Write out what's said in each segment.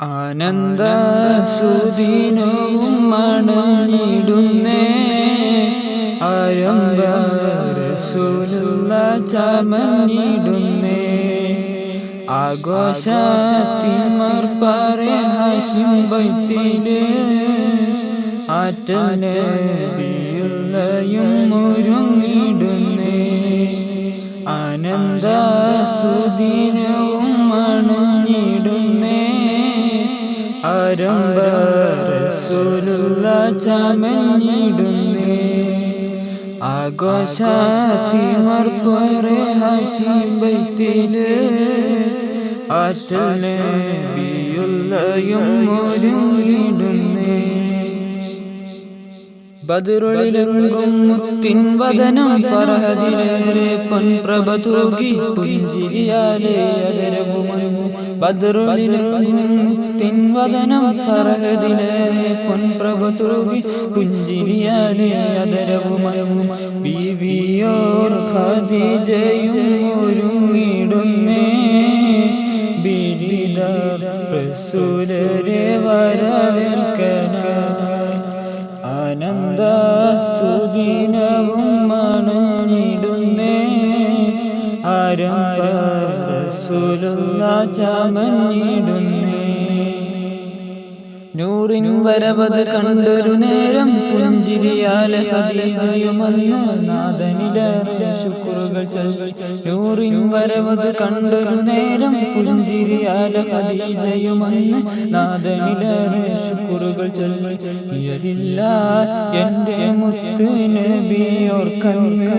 ആനന്ദ സുദിനവും മണഞ്ഞിടുന്നേ ആരംഭ റസൂലുള്ള ചമഞ്ഞിടുന്നേ ആഘോഷത്തിമർ പറേ ഹാഷിം മുരുങ്ങിടുന്നേ. ആനന്ദ സുദിനവും ആരംഭ റസൂലുള്ള ചമഞ്ഞിടുന്നേ ആഘോഷത്തിമർ പറേ ഹാഷിം ബൈത്തിൽ ആറ്റൽ നബിയുള്ളയും ഒരുങ്ങിടുന്നേ ബദറുളിലെങ്കും മുത്തിൻ വദനം ഫറഹദിലേറെ പൊൻപ്രഭ തൂകി പുഞ്ചിരിയാലേ അതരവുമൊരുങ്ങും ബദറുളിലെങ്കും മുത്തിൻ വദനം ഫറഹദിലേറെ പൊൻപ്രഭ തൂകി പുഞ്ചിരിയാലേ അതരവുമൊരുങ്ങും ബീവിയോർ ഖദീജയും ഒരുങ്ങിടുന്നേ. ബിരിദ റസൂലരെ റസൂലുള്ള ചമഞ്ഞിടുന്നേ നൂറിൻ വരവത് കണ്ടൊരു നേരം പുഞ്ചിരിയാലെ ഹദീജയുമന്ന് നാദനിലേറെ ശുക്രുകൾ നൂറിൻ വരവത് കണ്ടൊരു നേരം പുഞ്ചിരിയാലെ ഹദീജയുമന്ന് നാദനിലേറെ ശുക്രുകൾ ചൊല്ലി ഇയലില്ല എന്റെ മുത്ത് നബിയോർക്കന്ന്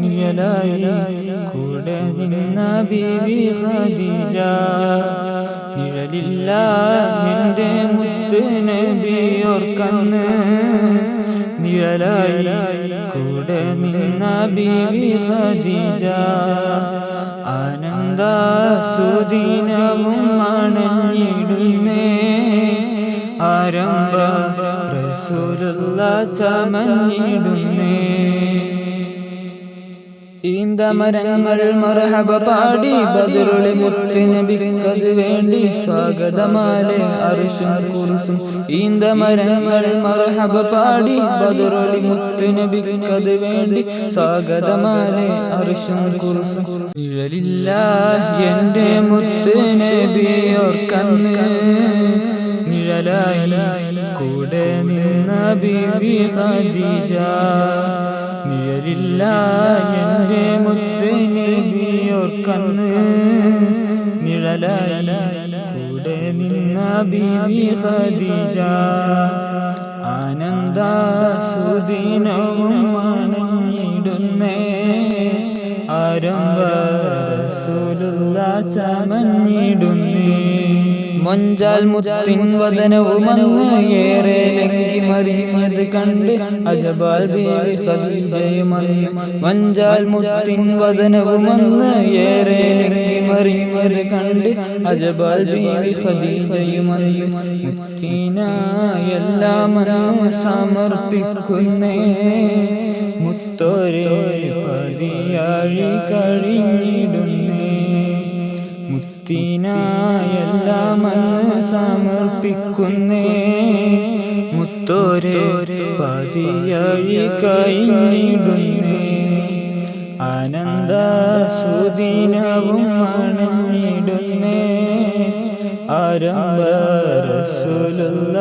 നിയലായി കൂടെ നിന്ന ബീവി ഖദീജ. നിഴലില്ല നിന്റെ മുത്ത് നബിയോർക്കന്ന് നിഴലായി കൂടെ നിന്ന ബീവി ഖദീജ. ആനന്ദ സുദിനവും മണഞ്ഞിടുന്നേ ആരംഭ റസൂലുള്ള ചമഞ്ഞിടുന്നേ. ഈന്തമരങ്ങൾ മറഹബ പാടി ബദറുളി മുത്ത് നബിക്കത് വേണ്ടി സ്വാഗതമാലെ അർഷും കുറിസും ഈന്തമരങ്ങൾ മറഹബ പാടി ബദറുളി മുത്ത് നബിക്കത് വേണ്ടി സ്വാഗതമാലെ അർഷും കുറിസും നിഴലില്ല എന്റെ മുത്ത് നബിയോർക്കന്ന് നിഴലായി കൂടെ നിന്ന ബീവി ഖദീജ. നിഴലില്ല എന്റെ മുത്ത് നബിയോർക്കന്ന് നിഴലായി. കൂടെ നിന്ന ബീവി ഖദീജ ആനന്ദ സുദിനവും മണഞ്ഞിടുന്നേ ആരംഭ റസൂലുള്ള ചമഞ്ഞിടുന്നേ. മൊഞ്ചാൽ മുത്തിൻ വദനവുമന്ന് ഏറെ ലങ്കി മറിയുന്നത് കണ്ട് അജബാൽ ബേബി ഖദീജയുമന്ന് മഞ്ചാൽ മുത്തിൻ വദനവുമന്ന് ഏറെ ലങ്കി മറിയുന്നത് കണ്ട് അജബാൽ ബേബി ഖദീജയുമന്ന് മനാമ സമർപ്പിക്കുന്നേ മുത്തോരേ പതിയാഴി കഴിഞ്ഞിടുന്നേ മുത്തിനായെല്ലാം സമർപ്പിക്കുന്നേ. മുത്തോരെ പതിയാഴി കഴിഞ്ഞിടുന്നേ ആനന്ദ സുദിനവും ആരംഭ റസൂലുള്ള